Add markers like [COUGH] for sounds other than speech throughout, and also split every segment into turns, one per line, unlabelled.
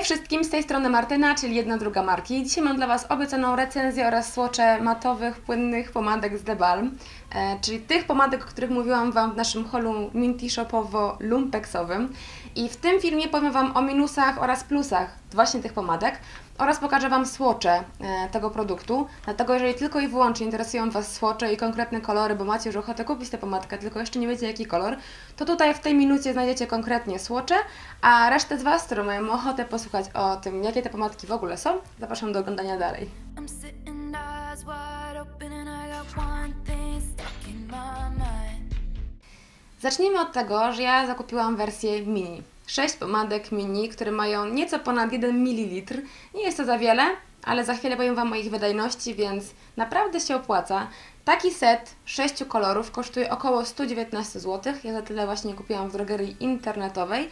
Hej wszystkim, z tej strony Martyna, czyli jedna druga marki. Dzisiaj mam dla Was obiecaną recenzję oraz słocze matowych, płynnych pomadek z The Balm, e, czyli tych pomadek, o których mówiłam Wam w naszym holu Minty Shopowo-lumpeksowym. I w tym filmie powiem Wam o minusach oraz plusach właśnie tych pomadek oraz pokażę Wam słocze e, tego produktu. Dlatego jeżeli tylko i wyłącznie interesują Was słocze i konkretne kolory, bo macie już ochotę kupić tę pomadkę, tylko jeszcze nie wiecie jaki kolor, to tutaj w tej minucie znajdziecie konkretnie słocze, a resztę z Was, które mają ochotę posłuchać o tym, jakie te pomadki w ogóle są, zapraszam do oglądania dalej. Zacznijmy od tego, że ja zakupiłam wersję mini. 6 pomadek mini, które mają nieco ponad 1 ml. Nie jest to za wiele, ale za chwilę powiem Wam o ich wydajności, więc naprawdę się opłaca. Taki set 6 kolorów kosztuje około 119 zł. Ja za tyle właśnie kupiłam w drogerii internetowej.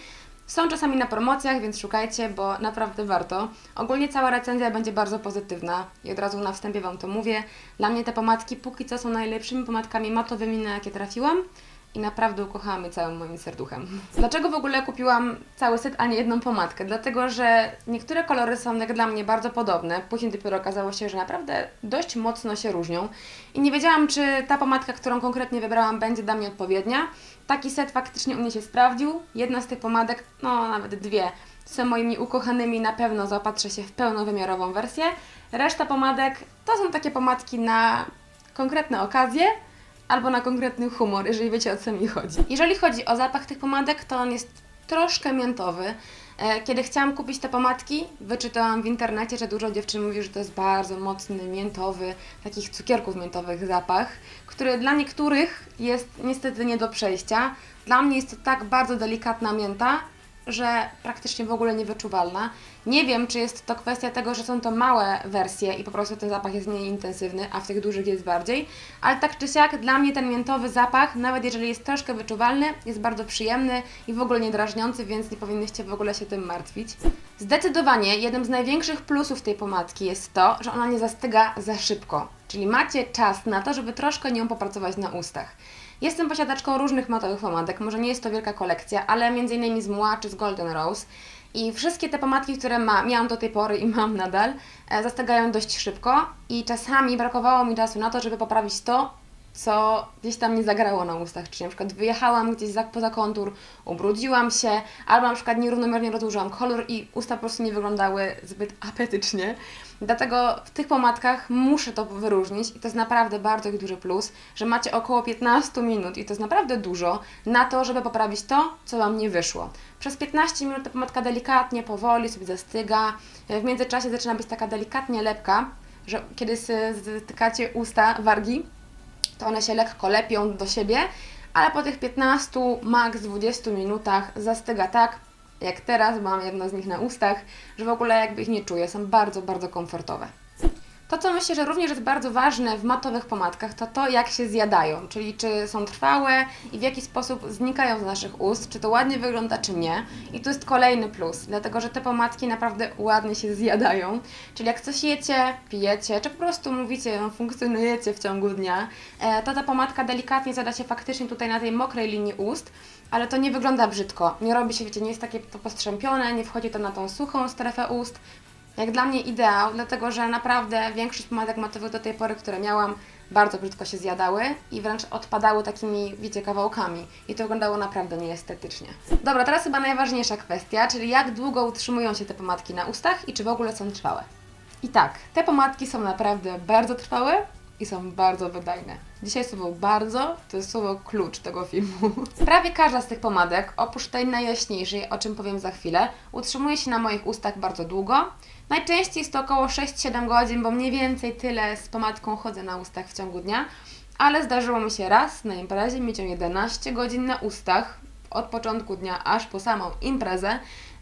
Są czasami na promocjach, więc szukajcie, bo naprawdę warto. Ogólnie cała recenzja będzie bardzo pozytywna i od razu na wstępie Wam to mówię. Dla mnie te pomadki póki co są najlepszymi pomadkami matowymi, na jakie trafiłam i naprawdę ukochałam je całym moim serduchem. Dlaczego w ogóle kupiłam cały set, a nie jedną pomadkę? Dlatego, że niektóre kolory są jak dla mnie bardzo podobne. Później dopiero okazało się, że naprawdę dość mocno się różnią. I nie wiedziałam, czy ta pomadka, którą konkretnie wybrałam, będzie dla mnie odpowiednia. Taki set faktycznie u mnie się sprawdził. Jedna z tych pomadek, no nawet dwie, są moimi ukochanymi. Na pewno zaopatrzę się w pełnowymiarową wersję. Reszta pomadek to są takie pomadki na konkretne okazje albo na konkretny humor, jeżeli wiecie o co mi chodzi. Jeżeli chodzi o zapach tych pomadek, to on jest troszkę miętowy. E, Kiedy chciałam kupić te pomadki, wyczytałam w internecie, że dużo dziewczyn mówi, że to jest bardzo mocny, miętowy, takich cukierków miętowych zapach, który dla niektórych jest niestety nie do przejścia. Dla mnie jest to tak bardzo delikatna mięta, że praktycznie w ogóle niewyczuwalna. Nie wiem, czy jest to kwestia tego, że są to małe wersje i po prostu ten zapach jest mniej intensywny, a w tych dużych jest bardziej, ale tak czy siak dla mnie ten miętowy zapach, nawet jeżeli jest troszkę wyczuwalny, jest bardzo przyjemny i w ogóle nie drażniący, więc nie powinnyście w ogóle się tym martwić. Zdecydowanie jednym z największych plusów tej pomadki jest to, że ona nie zastyga za szybko, czyli macie czas na to, żeby troszkę nią popracować na ustach. Jestem posiadaczką różnych matowych pomadek, może nie jest to wielka kolekcja, ale m.in. z Mua czy z Golden Rose. I wszystkie te pomadki, które ma, miałam do tej pory i mam nadal, e, zastygają dość szybko i czasami brakowało mi czasu na to, żeby poprawić to, co gdzieś tam nie zagrało na ustach, czyli na przykład wyjechałam gdzieś za, poza kontur, ubrudziłam się, albo na przykład nierównomiernie rozłożyłam kolor i usta po prostu nie wyglądały zbyt apetycznie. Dlatego w tych pomadkach muszę to wyróżnić i to jest naprawdę bardzo duży plus, że macie około 15 minut i to jest naprawdę dużo na to, żeby poprawić to, co Wam nie wyszło. Przez 15 minut ta pomadka delikatnie, powoli sobie zastyga, w międzyczasie zaczyna być taka delikatnie lepka, że kiedy stykacie usta, wargi, to one się lekko lepią do siebie, ale po tych 15, max 20 minutach zastyga tak, jak teraz, mam jedno z nich na ustach, że w ogóle jakby ich nie czuję, są bardzo, bardzo komfortowe. To, co myślę, że również jest bardzo ważne w matowych pomadkach, to to, jak się zjadają, czyli czy są trwałe i w jaki sposób znikają z naszych ust, czy to ładnie wygląda, czy nie. I tu jest kolejny plus, dlatego że te pomadki naprawdę ładnie się zjadają. Czyli jak coś jecie, pijecie, czy po prostu mówicie, no, funkcjonujecie w ciągu dnia, e, to ta pomadka delikatnie zada się faktycznie tutaj na tej mokrej linii ust, ale to nie wygląda brzydko. Nie robi się, wiecie, nie jest takie to postrzępione, nie wchodzi to na tą suchą strefę ust. Jak dla mnie ideał, dlatego że naprawdę większość pomadek matowych do tej pory, które miałam, bardzo brzydko się zjadały i wręcz odpadały takimi, wiecie, kawałkami. I to wyglądało naprawdę nieestetycznie. Dobra, teraz chyba najważniejsza kwestia, czyli jak długo utrzymują się te pomadki na ustach i czy w ogóle są trwałe. I tak, te pomadki są naprawdę bardzo trwałe i są bardzo wydajne. Dzisiaj słowo bardzo to jest słowo klucz tego filmu. [LAUGHS] Prawie każda z tych pomadek, oprócz tej najjaśniejszej, o czym powiem za chwilę, utrzymuje się na moich ustach bardzo długo. Najczęściej jest to około 6-7 godzin, bo mniej więcej tyle z pomadką chodzę na ustach w ciągu dnia. Ale zdarzyło mi się raz na imprezie mieć ją 11 godzin na ustach, od początku dnia aż po samą imprezę,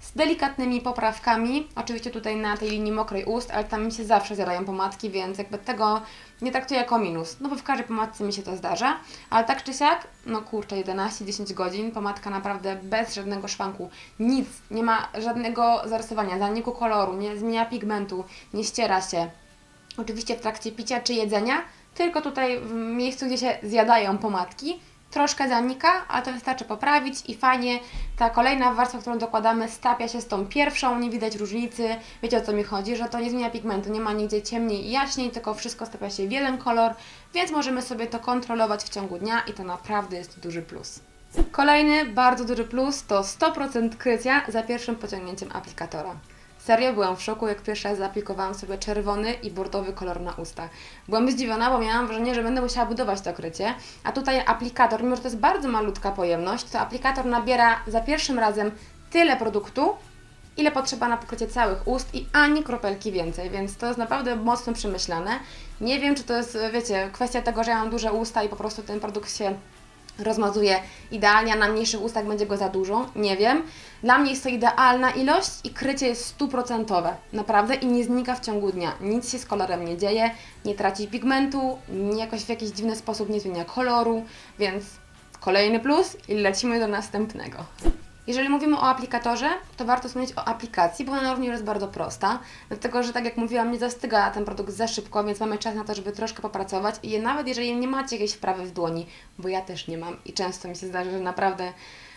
z delikatnymi poprawkami, oczywiście tutaj na tej linii mokrej ust, ale tam mi się zawsze zjadają pomadki, więc jakby tego nie traktuję jako minus, no bo w każdej pomadce mi się to zdarza, ale tak czy siak, no kurczę, 11-10 godzin, pomadka naprawdę bez żadnego szwanku, nic, nie ma żadnego zarysowania, zaniku koloru, nie zmienia pigmentu, nie ściera się. Oczywiście w trakcie picia czy jedzenia, tylko tutaj w miejscu, gdzie się zjadają pomadki, troszkę zanika, ale to wystarczy poprawić i fajnie ta kolejna warstwa, którą dokładamy, stapia się z tą pierwszą, nie widać różnicy. Wiecie o co mi chodzi, że to nie zmienia pigmentu, nie ma nigdzie ciemniej i jaśniej, tylko wszystko stapia się w jeden kolor, więc możemy sobie to kontrolować w ciągu dnia i to naprawdę jest duży plus. Kolejny bardzo duży plus to 100% krycia za pierwszym pociągnięciem aplikatora. Serio byłam w szoku, jak pierwszy raz zaaplikowałam sobie czerwony i bordowy kolor na usta. Byłam zdziwiona, bo miałam wrażenie, że będę musiała budować to krycie, a tutaj aplikator, mimo że to jest bardzo malutka pojemność, to aplikator nabiera za pierwszym razem tyle produktu, ile potrzeba na pokrycie całych ust i ani kropelki więcej, więc to jest naprawdę mocno przemyślane. Nie wiem, czy to jest, wiecie, kwestia tego, że ja mam duże usta i po prostu ten produkt się rozmazuje idealnie, a na mniejszych ustach będzie go za dużo, nie wiem. Dla mnie jest to idealna ilość i krycie jest stuprocentowe, naprawdę i nie znika w ciągu dnia. Nic się z kolorem nie dzieje, nie traci pigmentu, nie jakoś w jakiś dziwny sposób nie zmienia koloru, więc kolejny plus i lecimy do następnego. Jeżeli mówimy o aplikatorze, to warto wspomnieć o aplikacji, bo ona również jest bardzo prosta, dlatego że tak jak mówiłam, nie zastyga ten produkt za szybko, więc mamy czas na to, żeby troszkę popracować i nawet jeżeli nie macie jakiejś wprawy w dłoni, bo ja też nie mam i często mi się zdarza, że naprawdę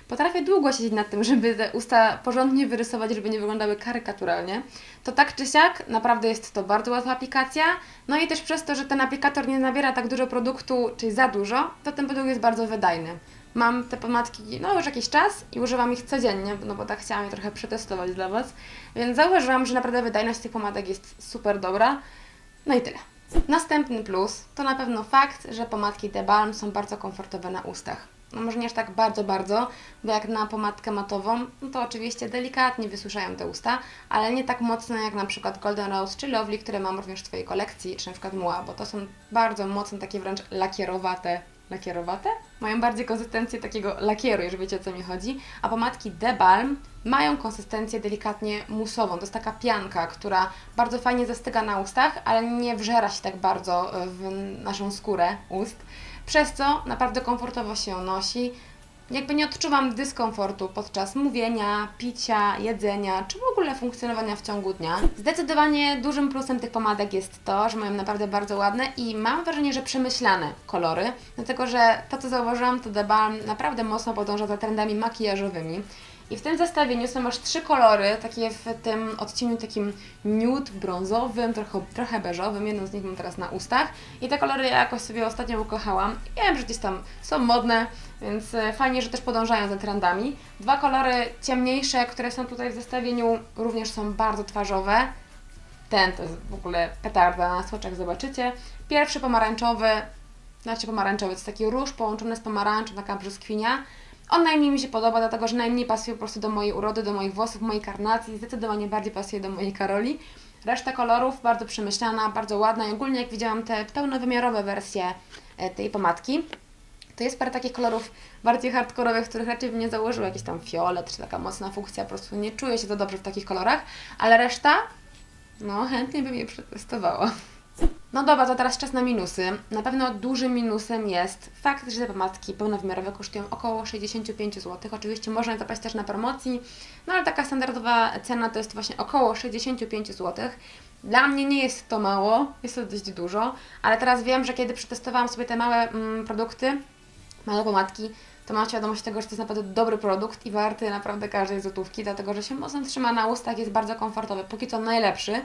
potrafię długo siedzieć nad tym, żeby te usta porządnie wyrysować, żeby nie wyglądały karykaturalnie, to tak czy siak naprawdę jest to bardzo łatwa aplikacja. No i też przez to, że ten aplikator nie nabiera tak dużo produktu, czyli za dużo, to ten produkt jest bardzo wydajny. Mam te pomadki no już jakiś czas i używam ich codziennie, no bo tak chciałam je trochę przetestować dla Was, więc zauważyłam, że naprawdę wydajność tych pomadek jest super dobra. No i tyle. Następny plus to na pewno fakt, że pomadki The Balm są bardzo komfortowe na ustach. No może nie aż tak bardzo, bardzo, bo jak na pomadkę matową, no to oczywiście delikatnie wysuszają te usta, ale nie tak mocno jak na przykład Golden Rose czy Lovely, które mam również w Twojej kolekcji, czy na przykład Mua, bo to są bardzo mocno takie wręcz lakierowate lakierowate? Mają bardziej konsystencję takiego lakieru, jeżeli wiecie o co mi chodzi. A pomadki The Balm mają konsystencję delikatnie musową. To jest taka pianka, która bardzo fajnie zastyga na ustach, ale nie wżera się tak bardzo w naszą skórę ust. Przez co naprawdę komfortowo się nosi. Jakby nie odczuwam dyskomfortu podczas mówienia, picia, jedzenia, czy w ogóle funkcjonowania w ciągu dnia. Zdecydowanie dużym plusem tych pomadek jest to, że mają naprawdę bardzo ładne i mam wrażenie, że przemyślane kolory, dlatego że to, co zauważyłam, to The naprawdę mocno podąża za trendami makijażowymi. I w tym zestawieniu są aż trzy kolory, takie w tym odcieniu takim nude, brązowym, trochę, trochę beżowym. Jedną z nich mam teraz na ustach. I te kolory ja jakoś sobie ostatnio ukochałam. I wiem, że gdzieś tam są modne, więc e, fajnie, że też podążają za trendami. Dwa kolory ciemniejsze, które są tutaj w zestawieniu, również są bardzo twarzowe. Ten to jest w ogóle petarda na soczach, zobaczycie. Pierwszy pomarańczowy, znaczy pomarańczowy, to jest taki róż połączony z pomarańczą, taka brzoskwinia. On najmniej mi się podoba, dlatego że najmniej pasuje po prostu do mojej urody, do moich włosów, mojej karnacji, zdecydowanie bardziej pasuje do mojej Karoli. Reszta kolorów bardzo przemyślana, bardzo ładna i ogólnie jak widziałam te pełnowymiarowe wersje e, tej pomadki, to jest parę takich kolorów bardziej hardkorowych, których raczej bym nie założyła, jakiś tam fiolet czy taka mocna funkcja, po prostu nie czuję się za dobrze w takich kolorach, ale reszta, no chętnie bym je przetestowała. No dobra, to teraz czas na minusy. Na pewno dużym minusem jest fakt, że te pomadki pełnowymiarowe kosztują około 65 zł. Oczywiście można je zapaść też na promocji, no ale taka standardowa cena to jest właśnie około 65 zł. Dla mnie nie jest to mało, jest to dość dużo, ale teraz wiem, że kiedy przetestowałam sobie te małe mm, produkty, małe pomadki, to mam świadomość tego, że to jest naprawdę dobry produkt i warty naprawdę każdej złotówki, dlatego że się mocno trzyma na ustach, jest bardzo komfortowy, póki co najlepszy.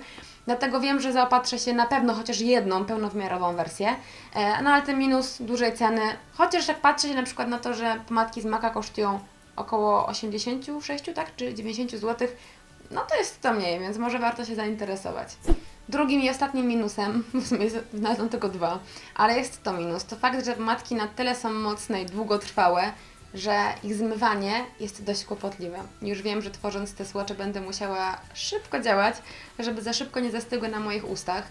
Dlatego wiem, że zaopatrzę się na pewno chociaż jedną pełnowymiarową wersję, e, no ale ten minus dużej ceny, chociaż jak patrzę się na przykład na to, że pomadki z Maka kosztują około 86, tak, czy 90 zł, no to jest to mniej, więc może warto się zainteresować. Drugim i ostatnim minusem, w sumie znalazłam tylko dwa, ale jest to minus, to fakt, że matki na tyle są mocne i długotrwałe, że ich zmywanie jest dość kłopotliwe. Już wiem, że tworząc te słocze będę musiała szybko działać, żeby za szybko nie zastygły na moich ustach.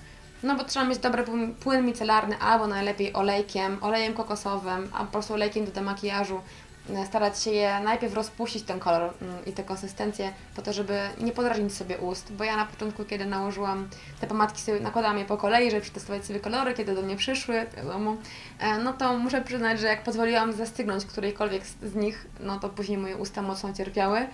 No bo trzeba mieć dobry płyn- micelarny albo najlepiej olejkiem, olejem kokosowym, a po prostu olejkiem do demakijażu. E, Starać się je najpierw rozpuścić ten kolor mm, i tę konsystencję po to, żeby nie podrażnić sobie ust, bo ja na początku, kiedy nałożyłam te pomadki, sobie nakładałam je po kolei, żeby przetestować sobie kolory, kiedy do mnie przyszły, wiadomo, e, no to muszę przyznać, że jak pozwoliłam zastygnąć którejkolwiek z nich, no to później moje usta mocno cierpiały.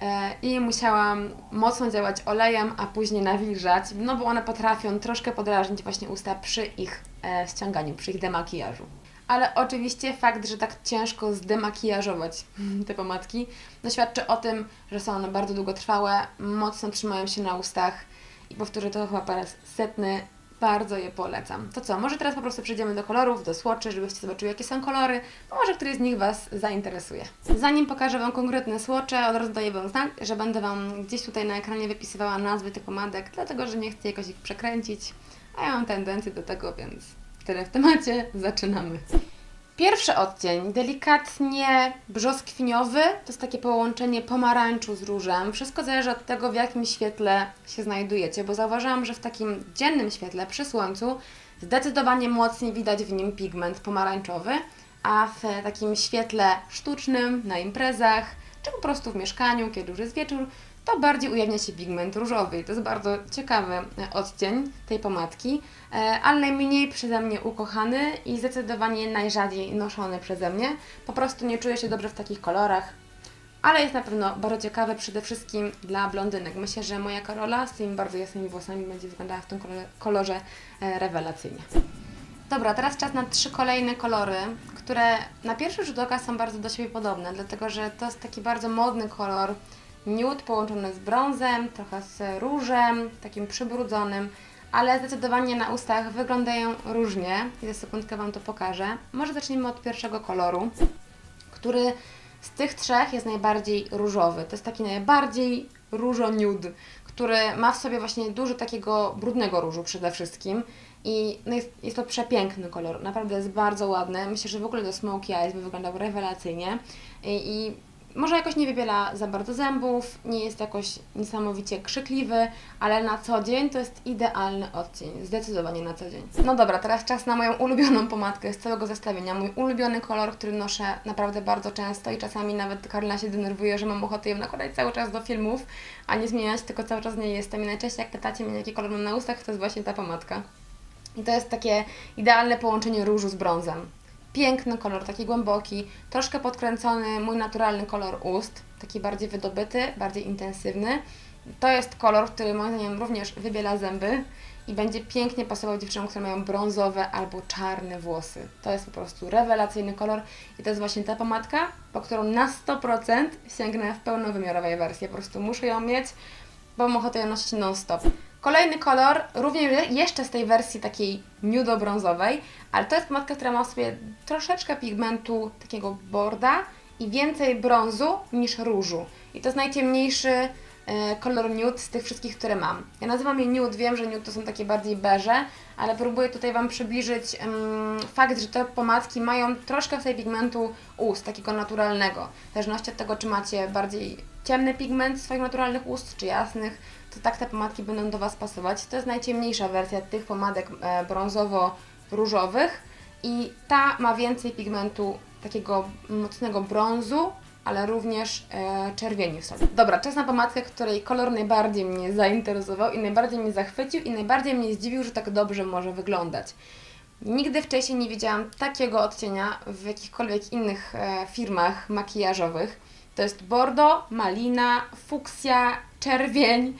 E, i musiałam mocno działać olejem, a później nawilżać, no bo one potrafią troszkę podrażnić właśnie usta przy ich ściąganiu, przy ich demakijażu. Ale oczywiście fakt, że tak ciężko zdemakijażować [LAUGHS] te pomadki, no świadczy o tym, że są one bardzo długotrwałe, mocno trzymają się na ustach i powtórzę to chyba po raz setny, bardzo je polecam. To co, może teraz po prostu przejdziemy do kolorów, do słoczy, żebyście zobaczyli jakie są kolory, bo może któryś z nich Was zainteresuje. Zanim pokażę Wam konkretne słocze, od razu daję Wam znak, że będę Wam gdzieś tutaj na ekranie wypisywała nazwy tych pomadek, dlatego że nie chcę jakoś ich przekręcić, a ja mam tendencję do tego, więc tyle w temacie, zaczynamy. Pierwszy odcień, delikatnie brzoskwiniowy, to jest takie połączenie pomarańczu z różem. Wszystko zależy od tego, w jakim świetle się znajdujecie, bo zauważyłam, że w takim dziennym świetle przy słońcu zdecydowanie mocniej widać w nim pigment pomarańczowy, a w takim świetle sztucznym, na imprezach, czy po prostu w mieszkaniu, kiedy już jest wieczór, to bardziej ujawnia się pigment różowy. To jest bardzo ciekawy e, odcień tej pomadki, e, ale najmniej przeze mnie ukochany i zdecydowanie najrzadziej noszony przeze mnie. Po prostu nie czuję się dobrze w takich kolorach, ale jest na pewno bardzo ciekawe przede wszystkim dla blondynek. Myślę, że moja Karola z tymi bardzo jasnymi włosami będzie wyglądała w tym kolorze, kolorze e, rewelacyjnie. Dobra, teraz czas na trzy kolejne kolory, które na pierwszy rzut oka są bardzo do siebie podobne, dlatego że to jest taki bardzo modny kolor, nude połączony z brązem, trochę z różem, takim przybrudzonym, ale zdecydowanie na ustach wyglądają różnie. I za sekundkę Wam to pokażę. Może zaczniemy od pierwszego koloru, który z tych trzech jest najbardziej różowy. To jest taki najbardziej różo nude, który ma w sobie właśnie dużo takiego brudnego różu przede wszystkim. I no jest, jest to przepiękny kolor, naprawdę jest bardzo ładny. Myślę, że w ogóle do Smoky Eyes by wyglądał rewelacyjnie. I, i może jakoś nie wybiela za bardzo zębów, nie jest jakoś niesamowicie krzykliwy, ale na co dzień to jest idealny odcień, zdecydowanie na co dzień. No dobra, teraz czas na moją ulubioną pomadkę z całego zestawienia. Mój ulubiony kolor, który noszę naprawdę bardzo często i czasami nawet Karla się denerwuje, że mam ochotę ją nakładać cały czas do filmów, a nie zmieniać, tylko cały czas nie jestem. I najczęściej jak pytacie mnie, jaki kolor mam na ustach, to jest właśnie ta pomadka. I to jest takie idealne połączenie różu z brązem. Piękny kolor, taki głęboki, troszkę podkręcony mój naturalny kolor ust, taki bardziej wydobyty, bardziej intensywny. To jest kolor, który moim zdaniem również wybiela zęby i będzie pięknie pasował dziewczynom, które mają brązowe albo czarne włosy. To jest po prostu rewelacyjny kolor i to jest właśnie ta pomadka, po którą na 100% sięgnę w pełnowymiarowej wersji. Po prostu muszę ją mieć, bo mam ochotę ją nosić non-stop. Kolejny kolor, również jeszcze z tej wersji takiej nudo-brązowej, ale to jest pomadka, która ma w sobie troszeczkę pigmentu takiego borda i więcej brązu niż różu. I to jest najciemniejszy e, kolor nude z tych wszystkich, które mam. Ja nazywam je nude, wiem, że nude to są takie bardziej beże, ale próbuję tutaj Wam przybliżyć em, fakt, że te pomadki mają troszkę w tej pigmentu ust, takiego naturalnego. W zależności od tego, czy macie bardziej ciemny pigment swoich naturalnych ust, czy jasnych, to tak te pomadki będą do Was pasować. To jest najciemniejsza wersja tych pomadek e, brązowo-różowych i ta ma więcej pigmentu takiego mocnego brązu, ale również e, czerwieni w sobie. Dobra, czas na pomadkę, której kolor najbardziej mnie zainteresował i najbardziej mnie zachwycił i najbardziej mnie zdziwił, że tak dobrze może wyglądać. Nigdy wcześniej nie widziałam takiego odcienia w jakichkolwiek innych e, firmach makijażowych. To jest bordo, malina, fuksja, czerwień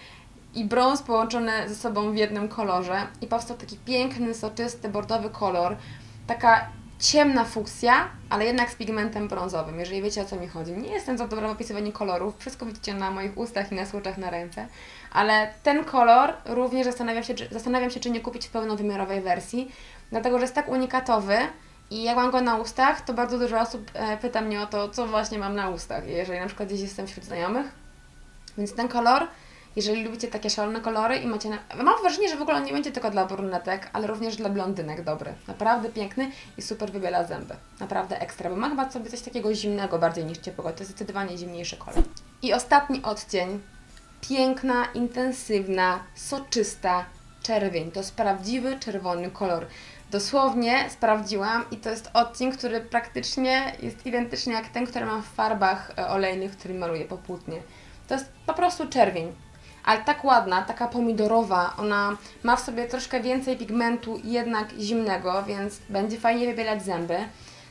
i brąz połączone ze sobą w jednym kolorze i powstał taki piękny, soczysty, bordowy kolor. Taka ciemna fuksja, ale jednak z pigmentem brązowym, jeżeli wiecie o co mi chodzi. Nie jestem za dobra w opisywaniu kolorów, wszystko widzicie na moich ustach i na słoczach na ręce, ale ten kolor również zastanawiam się, czy, zastanawiam się, czy nie kupić w pełnowymiarowej wersji, dlatego że jest tak unikatowy i jak mam go na ustach, to bardzo dużo osób e, pyta mnie o to, co właśnie mam na ustach, jeżeli na przykład gdzieś jestem wśród znajomych. Więc ten kolor jeżeli lubicie takie szalone kolory i macie. Na... Mam wrażenie, że w ogóle on nie będzie tylko dla brunetek, ale również dla blondynek dobry. Naprawdę piękny i super wybiela zęby. Naprawdę ekstra, bo ma chyba sobie coś takiego zimnego bardziej niż ciepłego. To jest zdecydowanie zimniejszy kolor. I ostatni odcień. Piękna, intensywna, soczysta czerwień. To jest prawdziwy czerwony kolor. Dosłownie sprawdziłam i to jest odcień, który praktycznie jest identyczny jak ten, który mam w farbach e, olejnych, który maluję po płótnie. To jest po prostu czerwień ale tak ładna, taka pomidorowa. Ona ma w sobie troszkę więcej pigmentu, jednak zimnego, więc będzie fajnie wybielać zęby.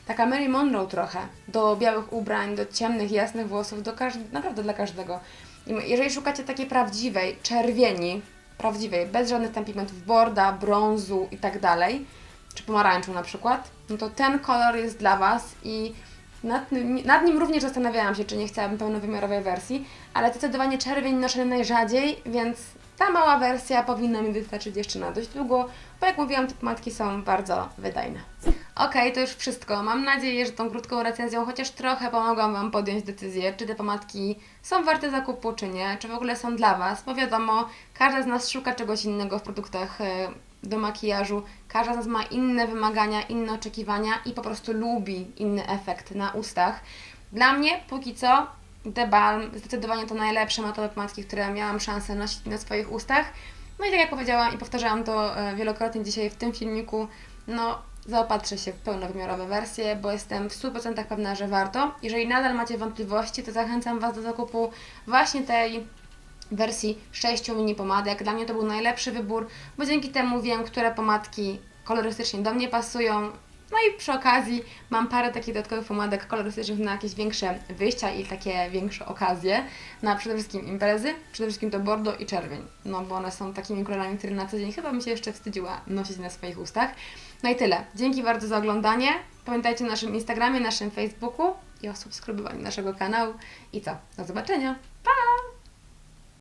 Taka Mary Monroe trochę, do białych ubrań, do ciemnych, jasnych włosów, do naprawdę dla każdego. Jeżeli szukacie takiej prawdziwej czerwieni, prawdziwej, bez żadnych tam pigmentów borda, brązu i tak dalej, czy pomarańczą na przykład, no to ten kolor jest dla Was i nad, nim- nad nim również zastanawiałam się, czy nie chciałabym pełnowymiarowej wersji, ale zdecydowanie czerwień noszę najrzadziej, więc ta mała wersja powinna mi wystarczyć jeszcze na dość długo, bo jak mówiłam, te pomadki są bardzo wydajne. Okej, to już wszystko. Mam nadzieję, że tą krótką recenzją chociaż trochę pomogłam Wam podjąć decyzję, czy te pomadki są warte zakupu, czy nie, czy w ogóle są dla Was, bo wiadomo, każda z nas szuka czegoś innego w produktach e, do makijażu, każda z nas ma inne wymagania, inne oczekiwania i po prostu lubi inny efekt na ustach. Dla mnie póki co The Balm zdecydowanie to najlepsze matowe pomadki, które miałam szansę nosić na swoich ustach. No i tak jak powiedziałam i powtarzałam to e, wielokrotnie dzisiaj w tym filmiku, no zaopatrzę się w pełnowymiarowe wersje, bo jestem w 100% pewna, że warto. Jeżeli nadal macie wątpliwości, to zachęcam Was do zakupu właśnie tej wersji 6 mini pomadek. Dla mnie to był najlepszy wybór, bo dzięki temu wiem, które pomadki kolorystycznie do mnie pasują. No i przy okazji mam parę takich dodatkowych pomadek kolorystycznych na jakieś większe wyjścia i takie większe okazje, na przede wszystkim imprezy, przede wszystkim to bordo i czerwień, no bo one są takimi kolorami, które na co dzień chyba bym się jeszcze wstydziła nosić na swoich ustach. No i tyle. Dzięki bardzo za oglądanie. Pamiętajcie o naszym Instagramie, naszym Facebooku i o subskrybowaniu naszego kanału. I co? Do zobaczenia. Pa!